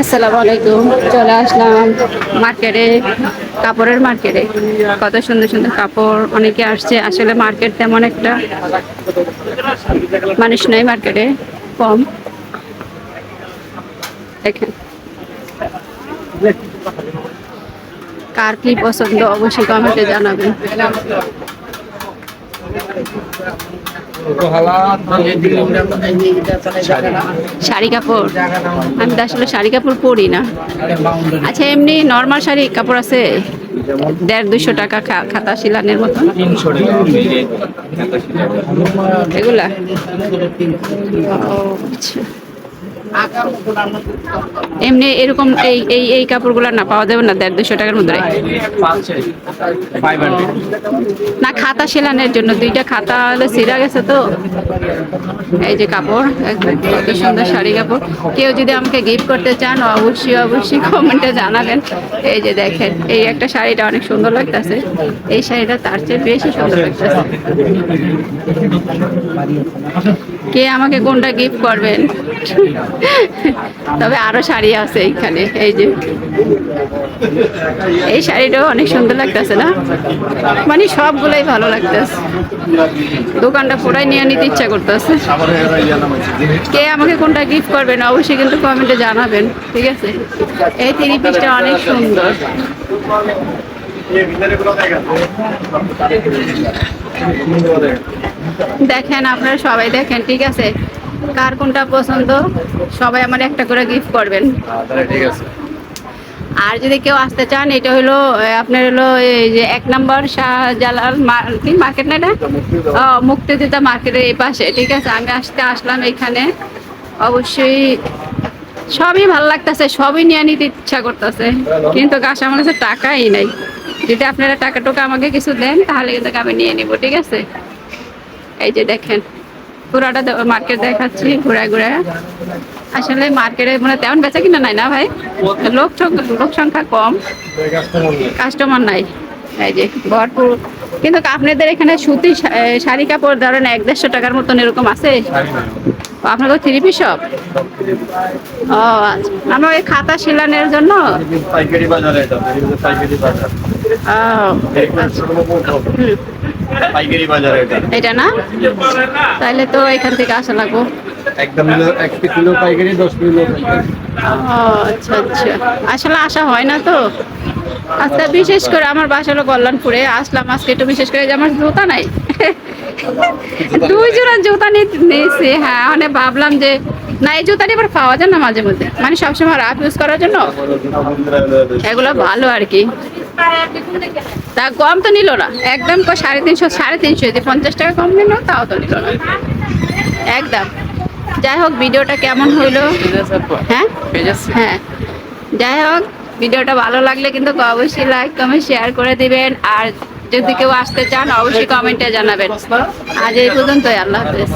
আসসালামু আলাইকুম। চলে আসলাম মার্কেটে, কাপড়ের মার্কেটে। কত সুন্দর সুন্দর কাপড় অনেকে আসছে। আসলে মার্কেট তেমন একটা মানুষ নাই মার্কেটে, কম। দেখেন। কার কি পছন্দ অবশ্যই কমেন্টে জানাবেন। শাড়ি কাপড়? আমি তো আসলে শাড়ি কাপড় পরি না। আচ্ছা এমনি নর্মাল শাড়ি কাপড় আছে? দেড় দুশো টাকা খাতা শিলানের মতো। এগুলা? আচ্ছা। এমনি এরকম এই এই এই কাপড়গুলো না পাওয়া যাবে না দেড় দুশো টাকার মধ্যে। না, খাতা সেলানের জন্য, দুইটা খাতা হলে সিরা গেছে তো। এই যে কাপড় কত সুন্দর শাড়ি কাপড়। কেউ যদি আমাকে গিফট করতে চান, অবশ্যই অবশ্যই কমেন্টে জানাবেন। এই যে দেখেন, এই একটা শাড়িটা অনেক সুন্দর লাগতেছে। এই শাড়িটা তার চেয়ে বেশি সুন্দর লাগতেছে। কে আমাকে কোনটা গিফট করবেন? তবে আরও শাড়ি আছে এইখানে, এই যে। এই শাড়িটাও অনেক সুন্দর লাগতেছে না? মানে সবগুলোই ভালো লাগতেছে। দোকানটা পুরাই নিয়ে নিতে ইচ্ছা করতেছে। কে আমাকে কোনটা গিফট করবেন অবশ্যই কিন্তু কমেন্টে জানাবেন, ঠিক আছে? এই থ্রি পিসটা অনেক সুন্দর। দেখেন আপনারা সবাই দেখেন ঠিক আছে? কার কোনটা পছন্দ? সবাই আমার একটা করে গিফট করবেন। ঠিক আছে। আর যদি কেউ আসতে চান এটা হলো আপনার হলো এই যে এক নম্বর শাহজালাল কি মার্কেট না এটা? ও মুক্তিযোদ্ধা মার্কেটের এই পাশে ঠিক আছে? আমি আসতে আসলাম এখানে। অবশ্যই সবই ভালো লাগতেছে সবই নিয়ে নিতে ইচ্ছা করতেছে। কিন্তু গাছ আমার কাছে টাকাই নাই। যদি আপনারা টাকা টোকা আমাকে কিছু দেন তাহলে কিন্তু আমি নিয়ে নিব ঠিক আছে? এই যে দেখেন পুরাটা মার্কেট দেখাচ্ছি ঘুরা ঘুরা আসলে মার্কেটে মানে তেমন বেচা কিনা নাই না ভাই? লোক লোক সংখ্যা কম। কাস্টমার নাই। এই যে ভরপুর। কিন্তু আপনাদের এখানে সুতি শাড়ি কাপড় ধরেন এক দেড়শো টাকার মতন এরকম আছে? আপনাদের থ্রি পিস সব ও আচ্ছা। আমরা ওই খাতা শিলানের জন্য? পাইকারি বাজার এটা পাইকারি বাজার। পাইকারি বাজার এটা। এটা না? তাহলে তো এখান থেকে আসা লাগবো। একদম এক কিলো পাইকারি দশ কিলো আচ্ছা আচ্ছা। আসলে আসা হয় না তো? আচ্ছা বিশেষ করে আমার বাসা হলো কল্যাণপুরে আসলাম আজকে একটু বিশেষ করে আমার জুতা নাই। দুই জোড়া জুতা নিয়ে- নিয়েছি হ্যাঁ মানে ভাবলাম যে না এই জুতাটি আবার পাওয়া যায় না মাঝে মধ্যে। মানে সবসময় রাফ ইউজ করার জন্য এগুলো ভালো আর কি। তা কম তো নিল না। একদম সাড়ে তিনশো সাড়ে তিনশো যদি পঞ্চাশ টাকা কম নিল তাও তো নিল না। একদম। যাই হোক ভিডিওটা কেমন হইল হ্যাঁ? হ্যাঁ। যাই হোক ভিডিওটা ভালো লাগলে কিন্তু অবশ্যই লাইক কমেন্ট শেয়ার করে দিবেন। আর যদি কেউ আসতে চান, অবশ্যই কমেন্টে জানাবেন। আজ এই পর্যন্তই, আল্লাহ হাফেজ।